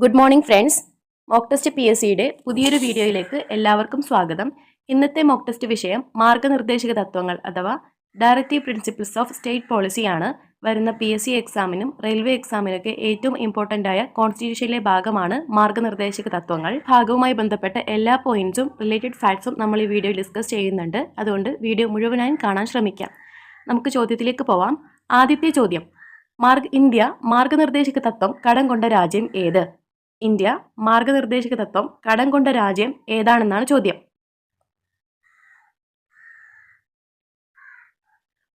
Good morning friends mock test P S സിയുടെ പുതിയൊരു വീഡിയോയിലേക്ക് എല്ലാവർക്കും സ്വാഗതം. ഇന്നത്തെ മോക്ക് ടെസ്റ്റ് വിഷയം മാർഗനിർദ്ദേശക തത്വങ്ങൾ അഥവാ ഡയറക്റ്റീവ് പ്രിൻസിപ്പിൾസ് ഓഫ് സ്റ്റേറ്റ് പോളിസിയാണ് വരുന്ന പി എസ് സി എക്സാമിനും റെയിൽവേ എക്സാമിനൊക്കെ ഏറ്റവും ഇമ്പോർട്ടന്റ് ആയ കോൺസ്റ്റിറ്റ്യൂഷനിലെ ഭാഗമാണ് മാർഗനിർദ്ദേശക തത്വങ്ങൾ. ഭാഗവുമായി ബന്ധപ്പെട്ട എല്ലാ പോയിന്റ്സും റിലേറ്റഡ് ഫാക്ട്സും നമ്മൾ ഈ വീഡിയോ ഡിസ്കസ് ചെയ്യുന്നുണ്ട്. അതുകൊണ്ട് വീഡിയോ മുഴുവനായും കാണാൻ ശ്രമിക്കാം. നമുക്ക് ചോദ്യത്തിലേക്ക് പോവാം. ആദ്യത്തെ ചോദ്യം. മാർഗ് ഇന്ത്യ മാർഗനിർദ്ദേശക തത്വം കടം കൊണ്ട രാജ്യം ഏത്? ഇന്ത്യ മാർഗനിർദ്ദേശക തത്വം കടം കൊണ്ട രാജ്യം ഏതാണെന്നാണ് ചോദ്യം.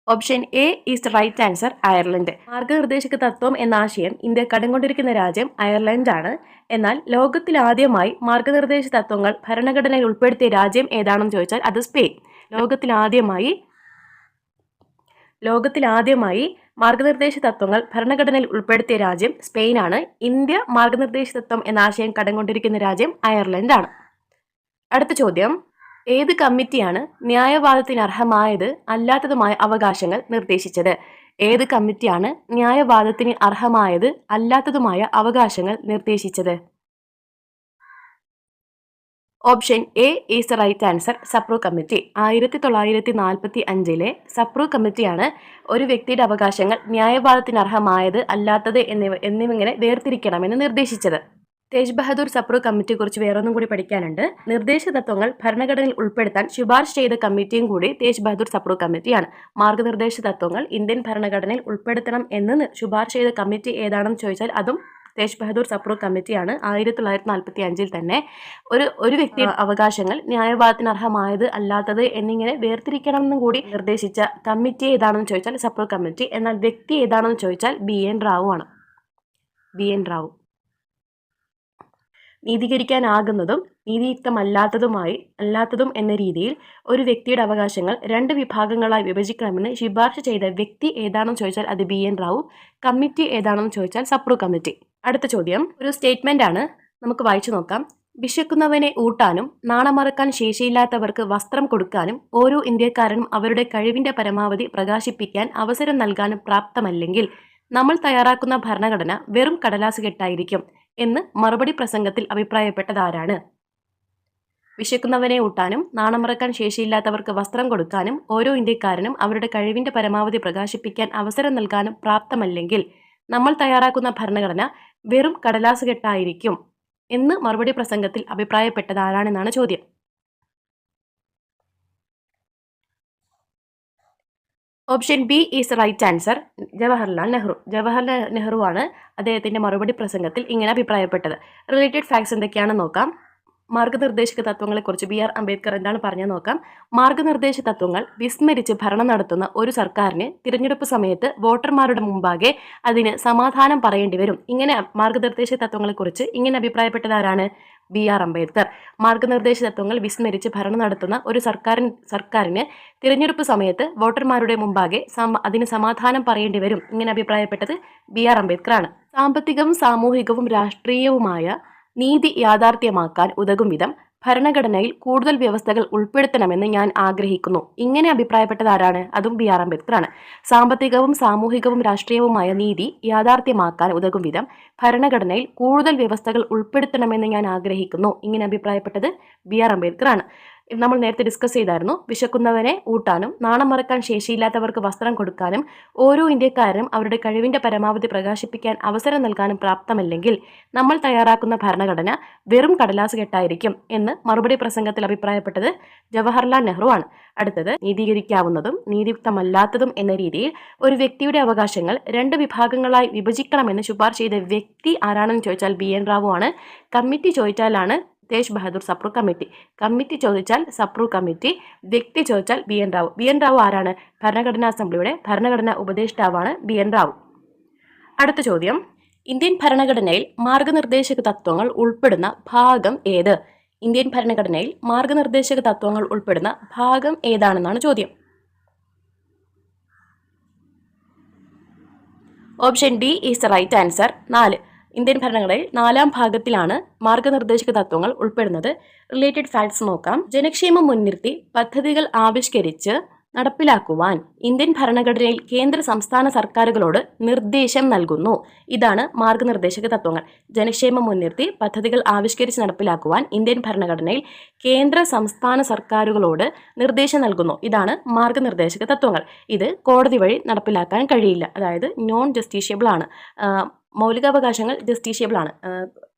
Option A is right answer Ireland. മാർഗനിർദ്ദേശക തത്വം എന്ന ആശയം ഇന്ത്യ കടം കൊണ്ടിരിക്കുന്ന രാജ്യം അയർലൻഡാണ് എന്നാൽ ലോകത്തിൽ ആദ്യമായി മാർഗനിർദ്ദേശ തത്വങ്ങൾ ഭരണഘടനയിൽ ഉൾപ്പെടുത്തിയ രാജ്യം ഏതാണെന്ന് ചോദിച്ചാൽ അത് സ്പെയിൻ. ലോകത്തിൽ ആദ്യമായി ലോകത്തിൽ ആദ്യമായി മാർഗനിർദ്ദേശ തത്വങ്ങൾ ഭരണഘടനയിൽ ഉൾപ്പെടുത്തിയ രാജ്യം സ്പെയിനാണ്. ഇന്ത്യ മാർഗനിർദ്ദേശ തത്വം എന്ന ആശയം കടം കൊണ്ടിരിക്കുന്ന രാജ്യം അയർലൻഡാണ്. അടുത്ത ചോദ്യം. ഏത് കമ്മിറ്റിയാണ് ന്യായവാദത്തിന് അർഹമായത് അല്ലാത്തതുമായ അവകാശങ്ങൾ നിർദ്ദേശിച്ചത്? ഏത് കമ്മിറ്റിയാണ് ന്യായവാദത്തിന് അർഹമായത് അല്ലാത്തതുമായ അവകാശങ്ങൾ നിർദ്ദേശിച്ചത്? Option A is the right answer Sapru committee ആയിരത്തി തൊള്ളായിരത്തി നാൽപ്പത്തി അഞ്ചിലെ സപ്രൂ കമ്മിറ്റിയാണ് ഒരു വ്യക്തിയുടെ അവകാശങ്ങൾ ന്യായവാദത്തിന് അർഹമായത് അല്ലാത്തത് എന്നിവ എന്നിവങ്ങനെ വേർതിരിക്കണമെന്ന് നിർദ്ദേശിച്ചത്. തേജ് ബഹദൂർ സപ്രൂ കമ്മിറ്റിയെക്കുറിച്ച് വേറൊന്നും കൂടി പഠിക്കാനുണ്ട്. നിർദ്ദേശ തത്വങ്ങൾ ഭരണഘടനയിൽ ഉൾപ്പെടുത്താൻ ശുപാർശ ചെയ്ത കമ്മിറ്റിയും കൂടി തേജ് ബഹദൂർ സപ്രൂ കമ്മിറ്റിയാണ് മാർഗനിർദ്ദേശ തത്വങ്ങൾ ഇന്ത്യൻ ഭരണഘടനയിൽ ഉൾപ്പെടുത്തണം എന്ന് ശുപാർശ ചെയ്ത കമ്മിറ്റി ഏതാണെന്ന് ചോദിച്ചാൽ അതും തേജ് ബഹദൂർ സപ്രൂ കമ്മിറ്റിയാണ് ആയിരത്തി തൊള്ളായിരത്തി നാൽപ്പത്തി അഞ്ചിൽ തന്നെ ഒരു ഒരു വ്യക്തി അവകാശങ്ങൾ ന്യായവാദത്തിന് അർഹമായത് അല്ലാത്തത് എന്നിങ്ങനെ വേർതിരിക്കണം എന്നും കൂടി നിർദ്ദേശിച്ച കമ്മിറ്റി ഏതാണെന്ന് ചോദിച്ചാൽ സപ്രൂ കമ്മിറ്റി. എന്നാൽ വ്യക്തി ഏതാണെന്ന് ചോദിച്ചാൽ ബി എൻ റാവു ആണ്. B N Rao. നീതീകരിക്കാനാകുന്നതും നീതിയുക്തമല്ലാത്തതുമായി അല്ലാത്തതും എന്ന രീതിയിൽ ഒരു വ്യക്തിയുടെ അവകാശങ്ങൾ രണ്ട് വിഭാഗങ്ങളായി വിഭജിക്കണമെന്ന് ശുപാർശ ചെയ്ത വ്യക്തി ഏതാണെന്ന് ചോദിച്ചാൽ അത് ബി എൻ റാവു കമ്മിറ്റി ഏതാണെന്ന് ചോദിച്ചാൽ സപ്രൂ കമ്മിറ്റി. അടുത്ത ചോദ്യം. ഒരു സ്റ്റേറ്റ്മെന്റ് ആണ്. നമുക്ക് വായിച്ചു നോക്കാം. വിശക്കുന്നവനെ ഊട്ടാനും നാണമറക്കാൻ ശേഷിയില്ലാത്തവർക്ക് വസ്ത്രം കൊടുക്കാനും ഓരോ ഇന്ത്യക്കാരനും അവരുടെ കഴിവിന്റെ പരമാവധി പ്രകാശിപ്പിക്കാൻ അവസരം നൽകാനും പ്രാപ്തമല്ലെങ്കിൽ നമ്മൾ തയ്യാറാക്കുന്ന ഭരണഘടന വെറും കടലാസ് കെട്ടായിരിക്കും എന്ന് മറുപടി പ്രസംഗത്തിൽ അഭിപ്രായപ്പെട്ടതാരാണ്. വിശക്കുന്നവനെ ഊട്ടാനും നാണമറക്കാൻ ശേഷിയില്ലാത്തവർക്ക് വസ്ത്രം കൊടുക്കാനും ഓരോ ഇന്ത്യക്കാരനും അവരുടെ കഴിവിന്റെ പരമാവധി പ്രകാശിപ്പിക്കാൻ അവസരം നൽകാനും പ്രാപ്തമല്ലെങ്കിൽ നമ്മൾ തയ്യാറാക്കുന്ന ഭരണഘടന വെറും കടലാസ് കെട്ടായിരിക്കും എന്ന് മറുപടി പ്രസംഗത്തിൽ അഭിപ്രായപ്പെട്ടത് ആരാണെന്നാണ് ചോദ്യം. Option B is right answer. Jawaharlal Nehru. Jawaharlal Nehru ആണ് അദ്ദേഹത്തിന്റെ മറുപടി പ്രസംഗത്തിൽ ഇങ്ങനെ അഭിപ്രായപ്പെട്ടത്. റിലേറ്റഡ് ഫാക്ട്സ് എന്തൊക്കെയാണെന്ന് നോക്കാം. മാർഗനിർദ്ദേശക തത്വങ്ങളെക്കുറിച്ച് ബി ആർ അംബേദ്കർ എന്താണ് പറഞ്ഞു നോക്കാം. മാർഗനിർദ്ദേശ തത്വങ്ങൾ വിസ്മരിച്ച് ഭരണം നടത്തുന്ന ഒരു സർക്കാരിന് തിരഞ്ഞെടുപ്പ് സമയത്ത് വോട്ടർമാരുടെ മുമ്പാകെ അതിന് സമാധാനം പറയേണ്ടി വരും. ഇങ്ങനെ മാർഗനിർദ്ദേശ തത്വങ്ങളെക്കുറിച്ച് ഇങ്ങനെ അഭിപ്രായപ്പെട്ടതാരാണ് ബി ആർ അംബേദ്കർ. മാർഗനിർദ്ദേശ തത്വങ്ങൾ വിസ്മരിച്ച് ഭരണം നടത്തുന്ന ഒരു സർക്കാരിൻ സർക്കാരിന് തിരഞ്ഞെടുപ്പ് സമയത്ത് വോട്ടർമാരുടെ മുമ്പാകെ അതിന് സമാധാനം പറയേണ്ടി വരും. ഇങ്ങനെ അഭിപ്രായപ്പെട്ടത് ബി ആർ അംബേദ്കറാണ് സാമ്പത്തികവും സാമൂഹികവും രാഷ്ട്രീയവുമായ നീതി യാഥാർത്ഥ്യമാക്കാൻ ഉതകും വിധം ഭരണഘടനയിൽ കൂടുതൽ വ്യവസ്ഥകൾ ഉൾപ്പെടുത്തണമെന്ന് ഞാൻ ആഗ്രഹിക്കുന്നു. ഇങ്ങനെ അഭിപ്രായപ്പെട്ടത് ആരാണ്? അതും ബി ആർ അംബേദ്കറാണ്. സാമ്പത്തികവും സാമൂഹികവും രാഷ്ട്രീയവുമായ നീതി യാഥാർത്ഥ്യമാക്കാൻ ഉതകും വിധം ഭരണഘടനയിൽ കൂടുതൽ വ്യവസ്ഥകൾ ഉൾപ്പെടുത്തണമെന്ന് ഞാൻ ആഗ്രഹിക്കുന്നു. ഇങ്ങനെ അഭിപ്രായപ്പെട്ടത് ബി ആർ അംബേദ്കറാണ്. നമ്മൾ നേരത്തെ ഡിസ്കസ് ചെയ്തായിരുന്നു. വിശക്കുന്നവനെ ഊട്ടാനും നാണം മറക്കാൻ ശേഷിയില്ലാത്തവർക്ക് വസ്ത്രം കൊടുക്കാനും ഓരോ ഇന്ത്യക്കാരനും അവരുടെ കഴിവിന്റെ പരമാവധി പ്രകാശിപ്പിക്കാൻ അവസരം നൽകാനും പ്രാപ്തമല്ലെങ്കിൽ നമ്മൾ തയ്യാറാക്കുന്ന ഭരണഘടന വെറും കടലാസ് കെട്ടായിരിക്കും എന്ന് മറുപടി പ്രസംഗത്തിൽ അഭിപ്രായപ്പെട്ടത് ജവഹർലാൽ നെഹ്റു ആണ്. അടുത്തത് നീതീകരിക്കാവുന്നതും നീതിയുക്തമല്ലാത്തതും എന്ന രീതിയിൽ ഒരു വ്യക്തിയുടെ അവകാശങ്ങൾ രണ്ട് വിഭാഗങ്ങളായി വിഭജിക്കണമെന്ന് ശുപാർശ ചെയ്ത വ്യക്തി ആരാണെന്ന് ചോദിച്ചാൽ ബി എൻ റാവു ആണ്. കമ്മിറ്റി ചോദിച്ചാലാണ് തേജ് ബഹദൂർ സപ്രൂ കമ്മിറ്റി. കമ്മിറ്റി ചോദിച്ചാൽ സപ്രൂ കമ്മിറ്റി വ്യക്തി ചോദിച്ചാൽ B N Rao. B N Rao ആരാണ്? ഭരണഘടനാ അസംബ്ലിയുടെ ഭരണഘടനാ ഉപദേഷ്ടാവാണ് ബി എൻ റാവു. അടുത്ത ചോദ്യം. ഇന്ത്യൻ ഭരണഘടനയിൽ മാർഗനിർദ്ദേശക തത്വങ്ങൾ ഉൾപ്പെടുന്ന ഭാഗം ഏത്? ഇന്ത്യൻ ഭരണഘടനയിൽ മാർഗനിർദ്ദേശക തത്വങ്ങൾ ഉൾപ്പെടുന്ന ഭാഗം ഏതാണെന്നാണ് ചോദ്യം. Option D is right answer. നാല്. ഇന്ത്യൻ ഭരണങ്ങളിൽ നാലാം ഭാഗത്തിലാണ് മാർഗനിർദ്ദേശക തത്വങ്ങൾ ഉൾപ്പെടുന്നത്. റിലേറ്റഡ് ഫാക്ട്സ് നോക്കാം. ജനക്ഷേമം മുൻനിർത്തി പദ്ധതികൾ ആവിഷ്കരിച്ച് നടപ്പിലാക്കുവാൻ ഇന്ത്യൻ ഭരണഘടനയിൽ കേന്ദ്ര സംസ്ഥാന സർക്കാരുകളോട് നിർദ്ദേശം നൽകുന്നു. ഇതാണ് മാർഗനിർദ്ദേശക തത്വങ്ങൾ. ജനക്ഷേമം മുൻനിർത്തി പദ്ധതികൾ ആവിഷ്കരിച്ച് നടപ്പിലാക്കുവാൻ ഇന്ത്യൻ ഭരണഘടനയിൽ കേന്ദ്ര സംസ്ഥാന സർക്കാരുകളോട് നിർദ്ദേശം നൽകുന്നു. ഇതാണ് മാർഗനിർദ്ദേശക തത്വങ്ങൾ. ഇത് കോടതി വഴി നടപ്പിലാക്കാൻ കഴിയില്ല. അതായത് നോൺ ജസ്റ്റീഷ്യബിൾ ആണ് മൗലികാവകാശങ്ങൾ ജസ്റ്റീഷ്യബിൾ ആണ്.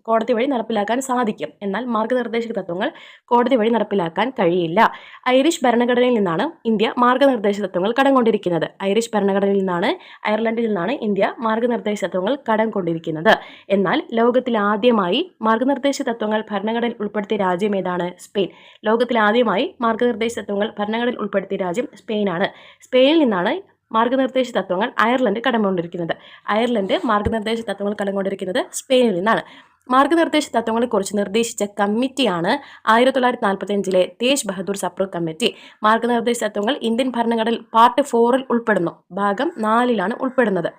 കോടതി വഴി നടപ്പിലാക്കാൻ സാധിക്കും. എന്നാൽ മാർഗനിർദ്ദേശക തത്വങ്ങൾ കോടതി വഴി നടപ്പിലാക്കാൻ കഴിയില്ല. ഐറിഷ് ഭരണഘടനയിൽ നിന്നാണ് ഇന്ത്യ മാർഗനിർദ്ദേശ തത്വങ്ങൾ കടം കൊണ്ടിരിക്കുന്നത് ഐറിഷ് ഭരണഘടനയിൽ നിന്നാണ് അയർലൻഡിൽ നിന്നാണ് ഇന്ത്യ മാർഗനിർദ്ദേശ തത്വങ്ങൾ കടം കൊണ്ടിരിക്കുന്നത് എന്നാൽ ലോകത്തിൽ ആദ്യമായി മാർഗനിർദ്ദേശ തത്വങ്ങൾ ഭരണഘടനയിൽ ഉൾപ്പെടുത്തിയ രാജ്യം ഏതാണ്? സ്പെയിൻ. ലോകത്തിൽ ആദ്യമായി മാർഗനിർദ്ദേശ തത്വങ്ങൾ ഭരണഘടനയിൽ ഉൾപ്പെടുത്തിയ രാജ്യം സ്പെയിനാണ്. സ്പെയിനിൽ നിന്നാണ് മാർഗനിർദ്ദേശ തത്വങ്ങൾ അയർലൻഡ് കടമുകൊണ്ടിരിക്കുന്നത് അയർലൻഡ് മാർഗനിർദ്ദേശ തത്വങ്ങൾ കടമുകൊണ്ടിരിക്കുന്നത് സ്പെയിനിൽ നിന്നാണ്. മാർഗനിർദ്ദേശ തത്വങ്ങളെക്കുറിച്ച് നിർദ്ദേശിച്ച കമ്മിറ്റിയാണ് ആയിരത്തി തൊള്ളായിരത്തി നാൽപ്പത്തി അഞ്ചിലെ തേജ് ബഹദൂർ സപ്രു കമ്മിറ്റി. മാർഗനിർദ്ദേശ തത്വങ്ങൾ ഇന്ത്യൻ ഭരണഘടനയിൽ പാർട്ട് ഫോറിൽ ഉൾപ്പെടുന്നു. ഭാഗം നാലിലാണ് ഉൾപ്പെടുന്നത്.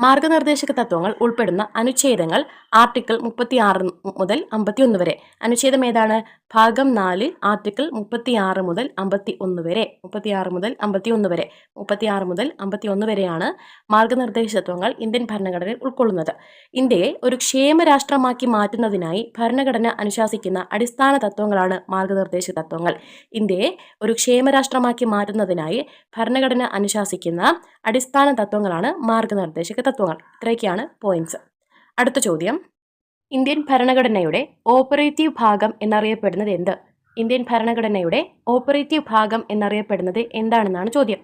മാർഗനിർദ്ദേശക തത്വങ്ങൾ ഉൾപ്പെടുന്ന അനുച്ഛേദങ്ങൾ ആർട്ടിക്കിൾ മുപ്പത്തി ആറ് മുതൽ അമ്പത്തിയൊന്ന് വരെ. അനുച്ഛേദം ഏതാണ്? ഭാഗം നാല് ആർട്ടിക്കിൾ മുപ്പത്തി ആറ് മുതൽ അമ്പത്തി ഒന്ന് വരെ. മുപ്പത്തി ആറ് മുതൽ അമ്പത്തി ഒന്ന് വരെ. മുപ്പത്തി ആറ് മുതൽ അമ്പത്തി ഒന്ന് വരെയാണ് മാർഗനിർദ്ദേശ തത്വങ്ങൾ ഇന്ത്യൻ ഭരണഘടനയിൽ ഉൾക്കൊള്ളുന്നത്. ഇന്ത്യയെ ഒരു ക്ഷേമ രാഷ്ട്രമാക്കി മാറ്റുന്നതിനായി ഭരണഘടന അനുശാസിക്കുന്ന അടിസ്ഥാന തത്വങ്ങളാണ് മാർഗനിർദ്ദേശ തത്വങ്ങൾ. ഇന്ത്യയെ ഒരു ക്ഷേമ രാഷ്ട്രമാക്കി മാറ്റുന്നതിനായി ഭരണഘടന അനുശാസിക്കുന്ന അടിസ്ഥാന തത്വങ്ങളാണ് മാർഗനിർദ്ദേശക തത്വങ്ങൾ. ഇത്രയൊക്കെയാണ് പോയിന്റ്സ് അടുത്ത ചോദ്യം. ഇന്ത്യൻ ഭരണഘടനയുടെ ഓപ്പറേറ്റീവ് ഭാഗം എന്നറിയപ്പെടുന്നത് എന്ത്? ഇന്ത്യൻ ഭരണഘടനയുടെ ഓപ്പറേറ്റീവ് ഭാഗം എന്നറിയപ്പെടുന്നത് എന്താണെന്നാണ് ചോദ്യം.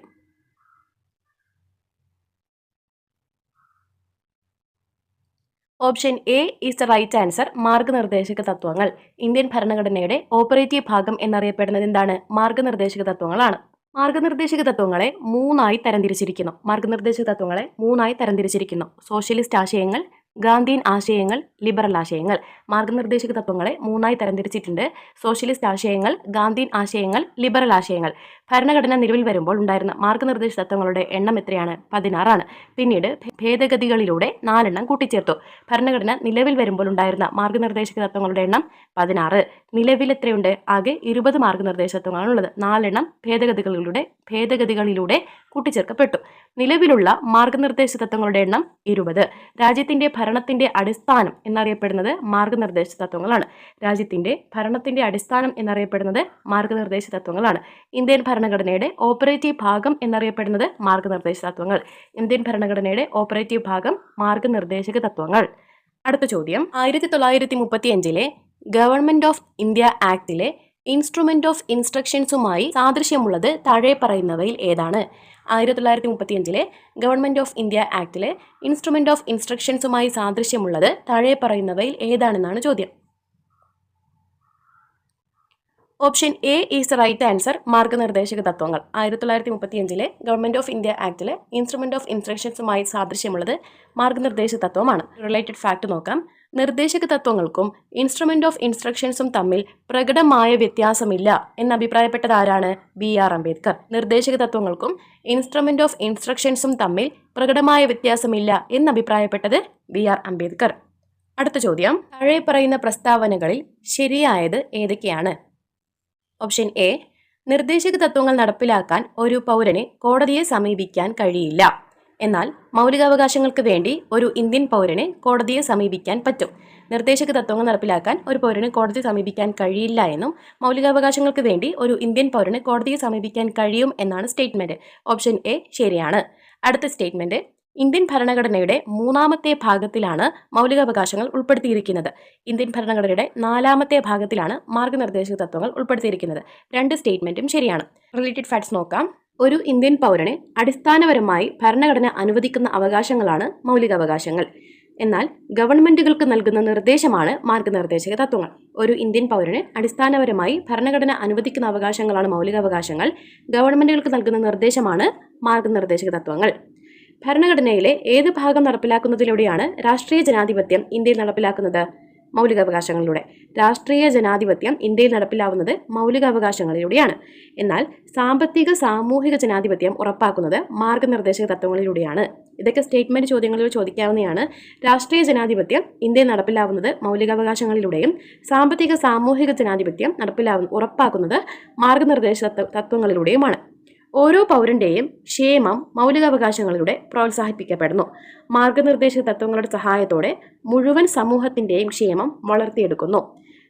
Option A is the right answer മാർഗനിർദ്ദേശക തത്വങ്ങൾ. ഇന്ത്യൻ ഭരണഘടനയുടെ ഓപ്പറേറ്റീവ് ഭാഗം എന്നറിയപ്പെടുന്നത് എന്താണ്? മാർഗനിർദ്ദേശക തത്വങ്ങളാണ്. മാർഗനിർദ്ദേശക തത്വങ്ങളെ മൂന്നായി തരംതിരിച്ചിരിക്കുന്നു. മാർഗനിർദ്ദേശക തത്വങ്ങളെ മൂന്നായി തരംതിരിച്ചിരിക്കുന്നു. സോഷ്യലിസ്റ്റ് ആശയങ്ങൾ ഗാന്ധിയൻ ആശയങ്ങൾ ലിബറൽ ആശയങ്ങൾ. മാർഗനിർദ്ദേശക തത്വങ്ങളെ മൂന്നായി തരംതിരിച്ചിട്ടുണ്ട്. സോഷ്യലിസ്റ്റ് ആശയങ്ങൾ ഗാന്ധിയൻ ആശയങ്ങൾ ലിബറൽ ആശയങ്ങൾ. ഭരണഘടന നിലവിൽ വരുമ്പോൾ ഉണ്ടായിരുന്ന മാർഗനിർദ്ദേശ തത്വങ്ങളുടെ എണ്ണം എത്രയാണ്? പതിനാറാണ്. പിന്നീട് ഭേദഗതികളിലൂടെ നാലെണ്ണം കൂട്ടിച്ചേർത്തു. ഭരണഘടന നിലവിൽ വരുമ്പോൾ ഉണ്ടായിരുന്ന മാർഗനിർദ്ദേശക തത്വങ്ങളുടെ എണ്ണം പതിനാറ്. നിലവിൽ എത്രയുണ്ട് ആകെ ഇരുപത് മാർഗനിർദ്ദേശ തത്വങ്ങളാണുള്ളത്. നാലെണ്ണം ഭേദഗതികളിലൂടെ ഭേദഗതികളിലൂടെ കൂട്ടിച്ചേർക്കപ്പെട്ടു. നിലവിലുള്ള മാർഗനിർദ്ദേശ തത്വങ്ങളുടെ എണ്ണം ഇരുപത്. രാജ്യത്തിന്റെ ഭരണത്തിന്റെ അടിസ്ഥാനം എന്നറിയപ്പെടുന്നത് മാർഗനിർദ്ദേശ തത്വങ്ങളാണ് രാജ്യത്തിന്റെ ഭരണത്തിന്റെ അടിസ്ഥാനം എന്നറിയപ്പെടുന്നത് മാർഗനിർദ്ദേശ തത്വങ്ങളാണ് ഇന്ത്യൻ ഭരണഘടനയുടെ ഓപ്പറേറ്റീവ് ഭാഗം എന്നറിയപ്പെടുന്നത് മാർഗനിർദ്ദേശ തത്വങ്ങൾ ഇന്ത്യൻ ഭരണഘടനയുടെ ഓപ്പറേറ്റീവ് ഭാഗം മാർഗനിർദ്ദേശക തത്വങ്ങൾ അടുത്ത ചോദ്യം. ആയിരത്തി തൊള്ളായിരത്തി മുപ്പത്തി അഞ്ചിലെ ഗവൺമെന്റ് ഓഫ് ഇന്ത്യ ആക്ടിലെ ഇൻസ്ട്രുമെന്റ് ഓഫ് ഇൻസ്ട്രക്ഷൻസുമായി സാദൃശ്യമുള്ളത് താഴെ പറയുന്നവയിൽ ഏതാണ്? ആയിരത്തി തൊള്ളായിരത്തി മുപ്പത്തി അഞ്ചിലെ ഗവൺമെന്റ് ഓഫ് ഇന്ത്യ ആക്ടിലെ ഇൻസ്ട്രുമെന്റ് ഓഫ് ഇൻസ്ട്രക്ഷൻസുമായി സാദൃശ്യമുള്ളത് താഴെ പറയുന്നവയിൽ ഏതാണെന്നാണ് ചോദ്യം. Option A is right answer മാർഗനിർദ്ദേശക തത്വങ്ങൾ. ആയിരത്തി തൊള്ളായിരത്തി മുപ്പത്തി അഞ്ചിലെ ഗവൺമെന്റ് ഓഫ് ഇന്ത്യ ആക്ടിലെ ഇൻസ്ട്രുമെന്റ് ഓഫ് ഇൻസ്ട്രക്ഷൻസുമായി സാദൃശ്യമുള്ളത് മാർഗനിർദ്ദേശ തത്വമാണ്. റിലേറ്റഡ് ഫാക്ട് നോക്കാം. നിർദ്ദേശക തത്വങ്ങൾക്കും ഇൻസ്ട്രുമെന്റ് ഓഫ് ഇൻസ്ട്രക്ഷൻസും തമ്മിൽ പ്രകടമായ വ്യത്യാസമില്ല എന്ന് അഭിപ്രായപ്പെട്ടതാരാണ് ബി ആർ അംബേദ്കർ. നിർദ്ദേശക തത്വങ്ങൾക്കും ഇൻസ്ട്രുമെന്റ് ഓഫ് ഇൻസ്ട്രക്ഷൻസും തമ്മിൽ പ്രകടമായ വ്യത്യാസമില്ല എന്ന് അഭിപ്രായപ്പെട്ടത് ബി ആർ അംബേദ്കർ. അടുത്ത ചോദ്യം. താഴെ പറയുന്ന പ്രസ്താവനകളിൽ ശരിയായത് ഏതൊക്കെയാണ്? ഓപ്ഷൻ എ നിർദ്ദേശക തത്വങ്ങൾ നടപ്പിലാക്കാൻ ഒരു പൗരന് കോടതിയെ സമീപിക്കാൻ കഴിയില്ല. എന്നാൽ മൗലികാവകാശങ്ങൾക്ക് വേണ്ടി ഒരു ഇന്ത്യൻ പൗരനെ കോടതിയെ സമീപിക്കാൻ പറ്റും. നിർദ്ദേശക തത്വങ്ങൾ നടപ്പിലാക്കാൻ ഒരു പൗരന് കോടതി സമീപിക്കാൻ കഴിയില്ല എന്നും മൗലികാവകാശങ്ങൾക്ക് വേണ്ടി ഒരു ഇന്ത്യൻ പൗരന് കോടതിയെ സമീപിക്കാൻ കഴിയും എന്നാണ് സ്റ്റേറ്റ്മെന്റ്. ഓപ്ഷൻ എ ശരിയാണ്. അടുത്ത സ്റ്റേറ്റ്മെന്റ്. ഇന്ത്യൻ ഭരണഘടനയുടെ മൂന്നാമത്തെ ഭാഗത്തിലാണ് മൗലികാവകാശങ്ങൾ ഉൾപ്പെടുത്തിയിരിക്കുന്നത്. ഇന്ത്യൻ ഭരണഘടനയുടെ നാലാമത്തെ ഭാഗത്തിലാണ് മാർഗനിർദ്ദേശക തത്വങ്ങൾ ഉൾപ്പെടുത്തിയിരിക്കുന്നത്. രണ്ട് സ്റ്റേറ്റ്മെന്റും ശരിയാണ്. റിലേറ്റഡ് ഫാക്ട്സ് നോക്കാം. ഒരു ഇന്ത്യൻ പൗരനെ അടിസ്ഥാനപരമായി ഭരണഘടന അനുവദിക്കുന്ന അവകാശങ്ങളാണ് മൗലികാവകാശങ്ങൾ. എന്നാൽ ഗവൺമെന്റുകൾക്ക് നൽകുന്ന നിർദ്ദേശമാണ് മാർഗനിർദ്ദേശക തത്വങ്ങൾ. ഒരു ഇന്ത്യൻ പൗരന് അടിസ്ഥാനപരമായി ഭരണഘടന അനുവദിക്കുന്ന അവകാശങ്ങളാണ് മൗലികാവകാശങ്ങൾ. ഗവൺമെന്റുകൾക്ക് നൽകുന്ന നിർദ്ദേശമാണ് മാർഗനിർദ്ദേശക തത്വങ്ങൾ. ഭരണഘടനയിലെ ഏത് ഭാഗം നടപ്പിലാക്കുന്നതിലൂടെയാണ് രാഷ്ട്രീയ ജനാധിപത്യം ഇന്ത്യയിൽ നടപ്പിലാക്കുന്നത്? മൗലികാവകാശങ്ങളിലൂടെ. രാഷ്ട്രീയ ജനാധിപത്യം ഇന്ത്യയിൽ നടപ്പിലാവുന്നത് മൗലികാവകാശങ്ങളിലൂടെയാണ്. എന്നാൽ സാമ്പത്തിക സാമൂഹിക ജനാധിപത്യം ഉറപ്പാക്കുന്നത് മാർഗനിർദ്ദേശക തത്വങ്ങളിലൂടെയാണ്. ഇതൊക്കെ സ്റ്റേറ്റ്മെന്റ് ചോദ്യങ്ങളിൽ ചോദിക്കാവുന്നതാണ്. രാഷ്ട്രീയ ജനാധിപത്യം ഇന്ത്യയിൽ നടപ്പിലാവുന്നത് മൗലികാവകാശങ്ങളിലൂടെയും സാമ്പത്തിക സാമൂഹിക ജനാധിപത്യം നടപ്പിലാവുന്ന ഉറപ്പാക്കുന്നത് മാർഗനിർദ്ദേശ തത്വ- തത്വങ്ങളിലൂടെയുമാണ്. ഓരോ പൗരന്റെയും ക്ഷേമം മൗലികാവകാശങ്ങളിലൂടെ പ്രോത്സാഹിപ്പിക്കപ്പെടുന്നു. മാർഗനിർദ്ദേശ തത്വങ്ങളുടെ സഹായത്തോടെ മുഴുവൻ സമൂഹത്തിന്റെയും ക്ഷേമം വളർത്തിയെടുക്കുന്നു.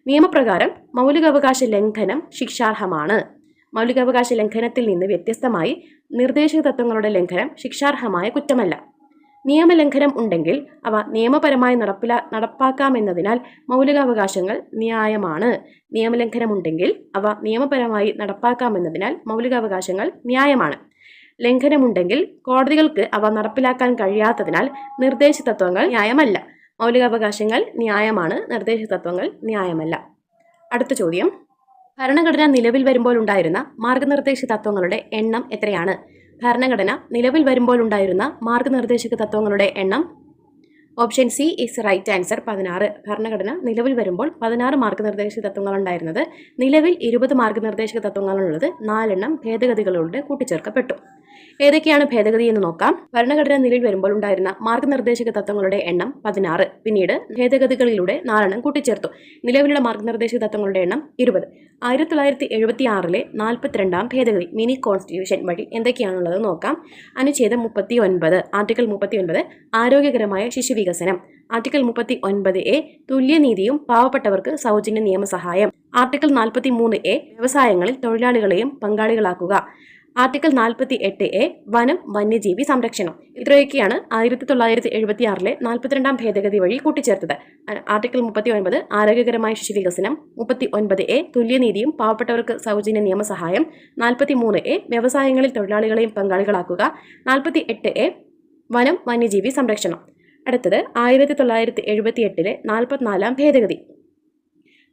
നിയമപ്രകാരം മൗലികാവകാശ ലംഘനം ശിക്ഷാർഹമാണ്. മൗലികാവകാശ ലംഘനത്തിൽ നിന്ന് വ്യത്യസ്തമായി നിർദ്ദേശക തത്വങ്ങളുടെ ലംഘനം ശിക്ഷാർഹമായ കുറ്റമല്ല. നിയമലംഘനം ഉണ്ടെങ്കിൽ അവ നിയമപരമായി നടപ്പിലാ നടപ്പാക്കാമെന്നതിനാൽ മൗലികാവകാശങ്ങൾ ന്യായമാണ്. നിയമലംഘനമുണ്ടെങ്കിൽ അവ നിയമപരമായി നടപ്പാക്കാമെന്നതിനാൽ മൗലികാവകാശങ്ങൾ ന്യായമാണ്. ലംഘനമുണ്ടെങ്കിൽ കോടതികൾക്ക് അവ നടപ്പിലാക്കാൻ കഴിയാത്തതിനാൽ നിർദ്ദേശ തത്വങ്ങൾ ന്യായമല്ല. മൗലികാവകാശങ്ങൾ ന്യായമാണ് നിർദ്ദേശ തത്വങ്ങൾ ന്യായമല്ല. അടുത്ത ചോദ്യം. ഭരണഘടന നിലവിൽ വരുമ്പോൾ ഉണ്ടായിരുന്ന മാർഗനിർദ്ദേശ തത്വങ്ങളുടെ എണ്ണം എത്രയാണ്? ഭരണഘടന നിലവിൽ വരുമ്പോൾ ഉണ്ടായിരുന്ന മാർഗനിർദ്ദേശക തത്വങ്ങളുടെ എണ്ണം option C is right answer പതിനാറ്. ഭരണഘടന നിലവിൽ വരുമ്പോൾ പതിനാറ് മാർഗനിർദ്ദേശക തത്വങ്ങൾ ഉണ്ടായിരുന്നത് നിലവിൽ ഇരുപത് മാർഗനിർദ്ദേശക തത്വങ്ങളുള്ളത് നാലെണ്ണം ഭേദഗതികളിലൂടെ കൂട്ടിച്ചേർക്കപ്പെട്ടു. ഏതൊക്കെയാണ് ഭേദഗതി എന്ന് നോക്കാം. ഭരണഘടന നിലയിൽ വരുമ്പോൾ ഉണ്ടായിരുന്ന മാർഗനിർദ്ദേശക തത്വങ്ങളുടെ എണ്ണം പതിനാറ്. പിന്നീട് ഭേദഗതികളിലൂടെ നാലെണ്ണം കൂട്ടിച്ചേർത്തു. നിലവിലുള്ള മാർഗനിർദ്ദേശക തത്വങ്ങളുടെ എണ്ണം ഇരുപത്. ആയിരത്തി തൊള്ളായിരത്തി എഴുപത്തി ആറിലെ നാൽപ്പത്തിരണ്ടാം ഭേദഗതി മിനി കോൺസ്റ്റിറ്റ്യൂഷൻ വഴി എന്തൊക്കെയാണുള്ളത് നോക്കാം. അനുച്ഛേദം മുപ്പത്തി ഒൻപത് ആർട്ടിക്കിൾ മുപ്പത്തി ഒൻപത് ആരോഗ്യകരമായ ശിശുവികസനം ആർട്ടിക്കിൾ മുപ്പത്തി ഒൻപത് എ തുല്യനീതിയും പാവപ്പെട്ടവർക്ക് സൗജന്യ നിയമസഹായം. ആർട്ടിക്കിൾ നാൽപ്പത്തി മൂന്ന് എ വ്യവസായങ്ങളിൽ തൊഴിലാളികളെയും പങ്കാളികളാക്കുക. ആർട്ടിക്കിൾ നാൽപ്പത്തി എട്ട് എ വനം വന്യജീവി സംരക്ഷണം. ഇത്രയൊക്കെയാണ് ആയിരത്തി തൊള്ളായിരത്തി എഴുപത്തി ആറിലെ നാൽപ്പത്തിരണ്ടാം ഭേദഗതി വഴി കൂട്ടിച്ചേർത്തത്. ആർട്ടിക്കിൾ മുപ്പത്തി ഒൻപത് ആരോഗ്യകരമായ ശിശു വികസനം മുപ്പത്തി ഒൻപത് എ തുല്യനീതിയും പാവപ്പെട്ടവർക്ക് സൗജന്യ നിയമസഹായം. നാൽപ്പത്തി മൂന്ന് എ വ്യവസായങ്ങളിൽ തൊഴിലാളികളെയും പങ്കാളികളാക്കുക. നാൽപ്പത്തി എട്ട് എ വനം വന്യജീവി സംരക്ഷണം. അടുത്തത് ആയിരത്തി തൊള്ളായിരത്തി എഴുപത്തി എട്ടിലെ നാൽപ്പത്തിനാലാം ഭേദഗതി.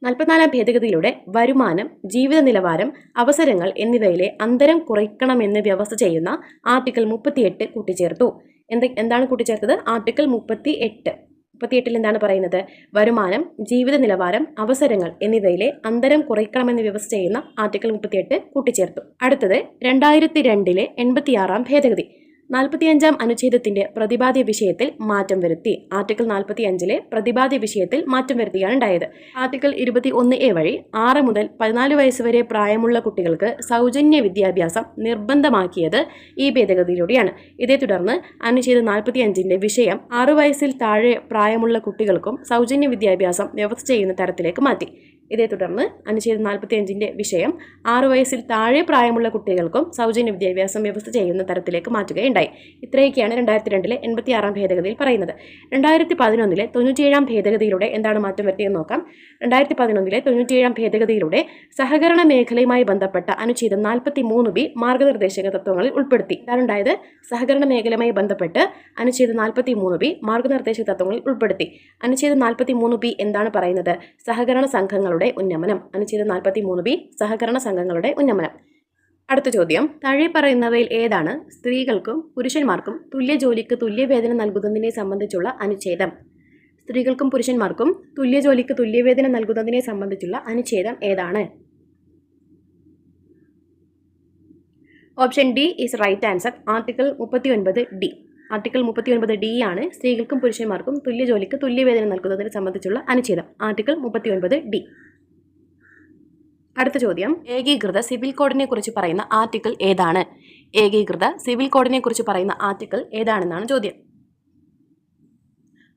നാൽപ്പത്തിനാലാം ഭേദഗതിയിലൂടെ വരുമാനം ജീവിത നിലവാരം അവസരങ്ങൾ എന്നിവയിലെ അന്തരം കുറയ്ക്കണമെന്ന് വ്യവസ്ഥ ചെയ്യുന്ന ആർട്ടിക്കിൾ മുപ്പത്തിയെട്ട് കൂട്ടിച്ചേർത്തു. എന്ത് എന്താണ് കൂട്ടിച്ചേർത്തത്? ആർട്ടിക്കിൾ മുപ്പത്തി എട്ട് മുപ്പത്തിയെട്ടിൽ എന്താണ് പറയുന്നത്? വരുമാനം ജീവിത നിലവാരം അവസരങ്ങൾ എന്നിവയിലെ അന്തരം കുറയ്ക്കണമെന്ന് വ്യവസ്ഥ ചെയ്യുന്ന ആർട്ടിക്കിൾ മുപ്പത്തിയെട്ട് കൂട്ടിച്ചേർത്തു. അടുത്തത് രണ്ടായിരത്തി രണ്ടിലെ എൺപത്തിയാറാം ഭേദഗതി. നാൽപ്പത്തിയഞ്ചാം അനുച്ഛേദത്തിന്റെ പ്രതിപാദ്യ വിഷയത്തിൽ മാറ്റം വരുത്തി. ആർട്ടിക്കിൾ നാൽപ്പത്തി അഞ്ചിലെ പ്രതിപാദ്യ വിഷയത്തിൽ മാറ്റം വരുത്തിയാണ് ഉണ്ടായത്. ആർട്ടിക്കിൾ ഇരുപത്തി ഒന്ന് എ വഴി ആറ് മുതൽ പതിനാല് വയസ്സ് വരെ പ്രായമുള്ള കുട്ടികൾക്ക് സൗജന്യ വിദ്യാഭ്യാസം നിർബന്ധമാക്കിയത് ഈ ഭേദഗതിയിലൂടെയാണ്. ഇതേ തുടർന്ന് അനുച്ഛേദം നാൽപ്പത്തി അഞ്ചിന്റെ വിഷയം ആറു വയസ്സിൽ താഴെ പ്രായമുള്ള കുട്ടികൾക്കും സൗജന്യ വിദ്യാഭ്യാസം വ്യവസ്ഥ ചെയ്യുന്ന തരത്തിലേക്ക് മാറ്റി. ഇതേ തുടർന്ന് അനുച്ഛേദം നാൽപ്പത്തി അഞ്ചിന്റെ വിഷയം ആറു വയസ്സിൽ താഴെ പ്രായമുള്ള കുട്ടികൾക്കും സൗജന്യ വിദ്യാഭ്യാസം വ്യവസ്ഥ ചെയ്യുന്ന തരത്തിലേക്ക് മാറ്റുകയുണ്ടായി. ഇത്രയൊക്കെയാണ് രണ്ടായിരത്തി രണ്ടിലെ എൺപത്തി ആറാം ഭേദഗതിയിൽ പറയുന്നത്. രണ്ടായിരത്തി പതിനൊന്നിലെ തൊണ്ണൂറ്റിയേഴാം ഭേദഗതിയിലൂടെ എന്താണ് മാറ്റം വരുത്തിയെന്ന് നോക്കാം. രണ്ടായിരത്തി പതിനൊന്നിലെ തൊണ്ണൂറ്റിയേഴാം ഭേദഗതിയിലൂടെ സഹകരണ മേഖലയുമായി ബന്ധപ്പെട്ട അനുച്ഛേദം നാൽപ്പത്തി മൂന്ന് ബി മാർഗനിർദ്ദേശക തത്വങ്ങളിൽ ഉൾപ്പെടുത്തി. ഇതാണുണ്ടായത് സഹകരണ മേഖലയുമായി ബന്ധപ്പെട്ട് അനുച്ഛേദം നാൽപ്പത്തി മൂന്ന് ബി മാർഗനിർദ്ദേശക തത്വങ്ങളിൽ ഉൾപ്പെടുത്തി. അനുച്ഛേദം നാൽപ്പത്തി മൂന്ന് ബി എന്താണ് പറയുന്നത്? സഹകരണ സംഘങ്ങളുടെ ഉന്നമനം. അനുച്ഛേദം നാൽപ്പത്തി മൂന്ന് ബി സഹകരണ സംഘങ്ങളുടെ ഉന്നമനം. അടുത്ത ചോദ്യം. താഴെ പറയുന്നവയിൽ ഏതാണ് സ്ത്രീകൾക്കും പുരുഷന്മാർക്കും തുല്യ ജോലിക്ക് തുല്യ വേതനം നൽകുന്നതിനെ സംബന്ധിച്ചുള്ള അനുച്ഛേദം? സ്ത്രീകൾക്കും പുരുഷന്മാർക്കും തുല്യ ജോലിക്ക് തുല്യ വേതനം നൽകുന്നതിനെ സംബന്ധിച്ചുള്ള അനുച്ഛേദം ഏതാണ്? Option D is right answer. Article മുപ്പത്തി ഒൻപത് ഡി. ആർട്ടിക്കിൾ മുപ്പത്തി ഒൻപത് ഡി ആണ് സ്ത്രീകൾക്കും പുരുഷന്മാർക്കും തുല്യ ജോലിക്ക് തുല്യ വേതനം നൽകുന്നതിനെ സംബന്ധിച്ചുള്ള അനുച്ഛേദം. ആർട്ടിക്കിൾ മുപ്പത്തി ഒൻപത് ഡി. അടുത്ത ചോദ്യം. ഏകീകൃത സിവിൽ കോഡിനെ കുറിച്ച് പറയുന്ന ആർട്ടിക്കിൾ ഏതാണ്? ഏകീകൃത സിവിൽ കോഡിനെ കുറിച്ച് പറയുന്ന ആർട്ടിക്കിൾ ഏതാണെന്നാണ് ചോദ്യം.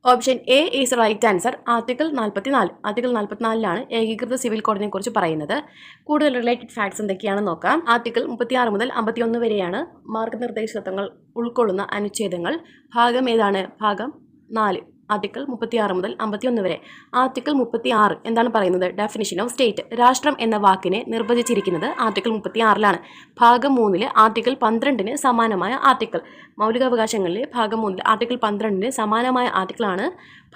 Option A is right answer. Article നാൽപ്പത്തിനാല് ആർട്ടിക്കിൾ നാൽപ്പത്തിനാലിലാണ് ഏകീകൃത സിവിൽ കോഡിനെ കുറിച്ച് പറയുന്നത്. കൂടുതൽ റിലേറ്റഡ് ഫാക്ട്സ് എന്തൊക്കെയാണെന്ന് നോക്കാം. ആർട്ടിക്കിൾ മുപ്പത്തിയാറ് മുതൽ അമ്പത്തിയൊന്ന് വരെയാണ് മാർഗനിർദ്ദേശ തത്വങ്ങൾ ഉൾക്കൊള്ളുന്ന അനുച്ഛേദങ്ങൾ. ഭാഗം ഏതാണ്? ഭാഗം നാല്. ആർട്ടിക്കിൾ മുപ്പത്തിയാറ് മുതൽ അമ്പത്തിയൊന്ന് വരെ. ആർട്ടിക്കിൾ മുപ്പത്തി ആറ് എന്താണ് പറയുന്നത്? ഡെഫിനിഷൻ ഓഫ് സ്റ്റേറ്റ് രാഷ്ട്രം എന്ന വാക്കിനെ നിർവചിച്ചിരിക്കുന്നത് ആർട്ടിക്കിൾ മുപ്പത്തി ആറിലാണ് ഭാഗം മൂന്നിൽ ആർട്ടിക്കിൾ പന്ത്രണ്ടിന് സമാനമായ ആർട്ടിക്കിൾ മൗലികാവകാശങ്ങളിൽ ഭാഗം മൂന്നിൽ ആർട്ടിക്കിൾ പന്ത്രണ്ടിന് സമാനമായ ആർട്ടിക്കിളാണ്